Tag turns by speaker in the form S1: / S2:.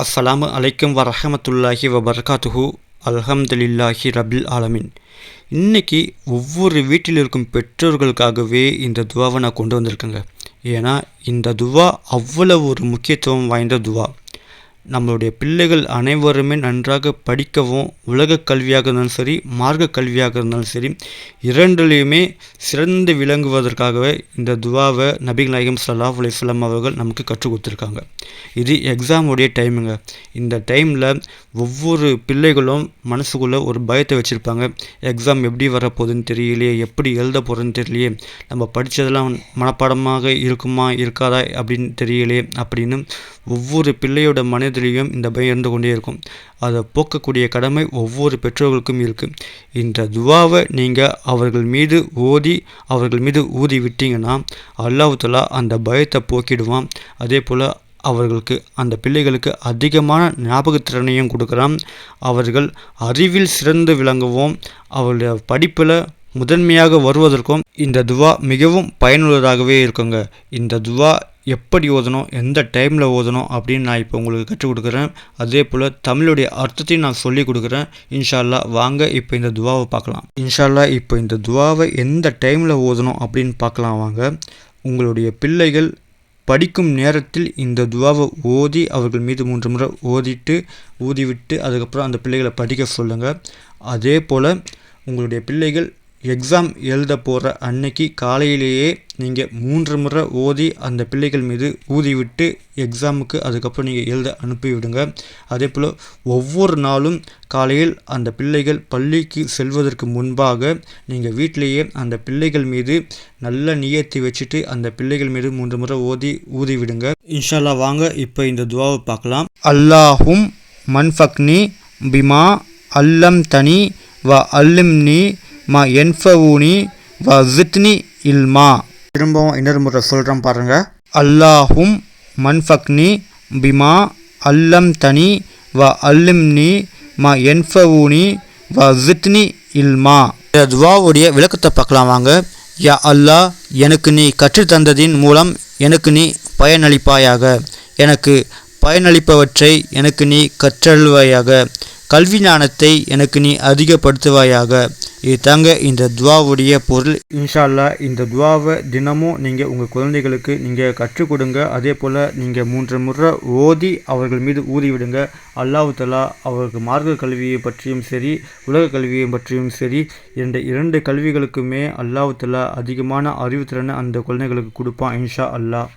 S1: அஸ்ஸலாமு அலைக்கும் வரஹமத்துல்லாஹி வபர்காத்துஹு அல்ஹம்துலில்லாஹி ரபில் ஆலமின் இன்றைக்கி ஒவ்வொரு வீட்டில் இருக்கும் பெற்றோர்களுக்காகவே இந்த துவாவை நான் கொண்டு வந்திருக்கேங்க. ஏன்னா இந்த துவா அவ்வளவு ஒரு முக்கியத்துவம் வாய்ந்த துவா. நம்மளுடைய பிள்ளைகள் அனைவருமே நன்றாக படிக்கவும் உலக கல்வியாக இருந்தாலும் சரி மார்க்க கல்வியாக இருந்தாலும் சரி இரண்டுலேயுமே சிறந்து விளங்குவதற்காகவே இந்த துவாவை நபிகள் நாயகம் ஸல்லல்லாஹு அலைஹி அவர்கள் நமக்கு கற்றுக் கொடுத்துருக்காங்க. இது எக்ஸாமுடைய டைமுங்க இந்த டைமில் ஒவ்வொரு பிள்ளைகளும் மனசுக்குள்ளே ஒரு பயத்தை வச்சுருப்பாங்க. எக்ஸாம் எப்படி வரப்போகுதுன்னு தெரியலையே எப்படி எழுத போகிறதுன்னு தெரியலையே நம்ம படித்ததெல்லாம் மனப்பாடமாக இருக்குமா இருக்காதா அப்படின்னு தெரியலையே அப்படின்னு ஒவ்வொரு பிள்ளையோட மனதிலையும் இந்த பயம் இருந்து கொண்டே இருக்கும். அதை போக்கக்கூடிய கடமை ஒவ்வொரு பெற்றோர்களுக்கும் இருக்குது இந்த துவாவை நீங்கள் அவர்கள் மீது ஓதி அவர்கள் மீது ஊதி விட்டீங்கன்னா அல்லாஹ் அந்த பயத்தை போக்கிடுவான். அதே போல் அவர்களுக்கு அந்த பிள்ளைகளுக்கு அதிகமான ஞாபகத்திறனையும் கொடுக்குறான். அவர்கள் அறிவில் சிறந்து விளங்கவும். அவருடைய படிப்பில் முதன்மையாக வருவதற்கும் இந்த துவா மிகவும் பயனுள்ளதாகவே இருக்குங்க. இந்த துவா எப்படி ஓதணும் எந்த டைமில் ஓதணும் அப்படின்னு நான் இப்போ உங்களுக்கு கற்றுக் கொடுக்குறேன். அதே போல் தமிழுடைய அர்த்தத்தையும் நான் சொல்லி கொடுக்குறேன். இன்ஷால்லா வாங்க இப்போ இந்த துவாவை பார்க்கலாம். இன்ஷால்லா இப்போ இந்த துவாவை எந்த டைமில் ஓதணும் அப்படின்னு பார்க்கலாம் வாங்க. உங்களுடைய பிள்ளைகள் படிக்கும் நேரத்தில் இந்த துவாவை ஓதி அவர்கள் மீது மூன்று முறை ஓதிட்டு ஊதிவிட்டு அதுக்கப்புறம் அந்த பிள்ளைகளை படிக்க சொல்லுங்கள் அதே போல் உங்களுடைய பிள்ளைகள் எக்ஸாம் எழுத போகிற அன்னைக்கு காலையிலேயே நீங்கள் மூன்று முறை ஓதி அந்த பிள்ளைகள் மீது ஊதிவிட்டு எக்ஸாமுக்கு அதுக்கப்புறம் நீங்கள் எழுத அனுப்பிவிடுங்க. அதே போல் ஒவ்வொரு நாளும் காலையில் அந்த பிள்ளைகள் பள்ளிக்கு செல்வதற்கு முன்பாக நீங்கள் வீட்டிலேயே அந்த பிள்ளைகள் மீது நல்ல நியத்தி வச்சுட்டு அந்த பிள்ளைகள் மீது மூன்று முறை ஓதி ஊதி விடுங்க இன்ஷால்லா வாங்க இப்போ இந்த துவாவை பார்க்கலாம். அல்லாஹும் மன்ஃபக்னி பிமா அல்லம் தனி வ அல்லிம்னி மா என்ஃபவுனி வ ஜித்னி இல்மா. திரும்பவும் இன்னொரு முறை சொல்கிறேன் பாருங்க. அல்லாஹும் மன்ஃபக்னி பிமா அல்லம் தனி வ அல்லிம்னி மா என்ஃபவுனி வ ஜித்னி இல்மா. இந்த துவாவுடைய விளக்கத்தை பார்க்கலாம் வாங்க. யா அல்லாஹ் எனக்கு நீ கற்றுத்தந்ததின் மூலம் எனக்கு நீ பயனளிப்பாயாக. எனக்கு பயனளிப்பவற்றை எனக்கு நீ கற்றல்வாயாக கல்வி ஞானத்தை எனக்கு நீ அதிகப்படுத்துவாயாக. இது தாங்க இந்த துவாவுடைய பொருள். இன்ஷா இந்த துவாவை தினமும் நீங்கள் உங்கள் குழந்தைகளுக்கு நீங்கள் கற்றுக் கொடுங்க. அதே போல் நீங்கள் மூன்று முறை ஓதி அவர்கள் மீது ஊதி விடுங்க. தலா அவருக்கு மார்க்க கல்வியை பற்றியும் சரி உலக கல்வியை பற்றியும் சரி இந்த இரண்டு கல்விகளுக்குமே அல்லாஹ் தலா அதிகமான அறிவுத்திறனை அந்த குழந்தைகளுக்கு கொடுப்பான் இன்ஷா அல்லாஹ்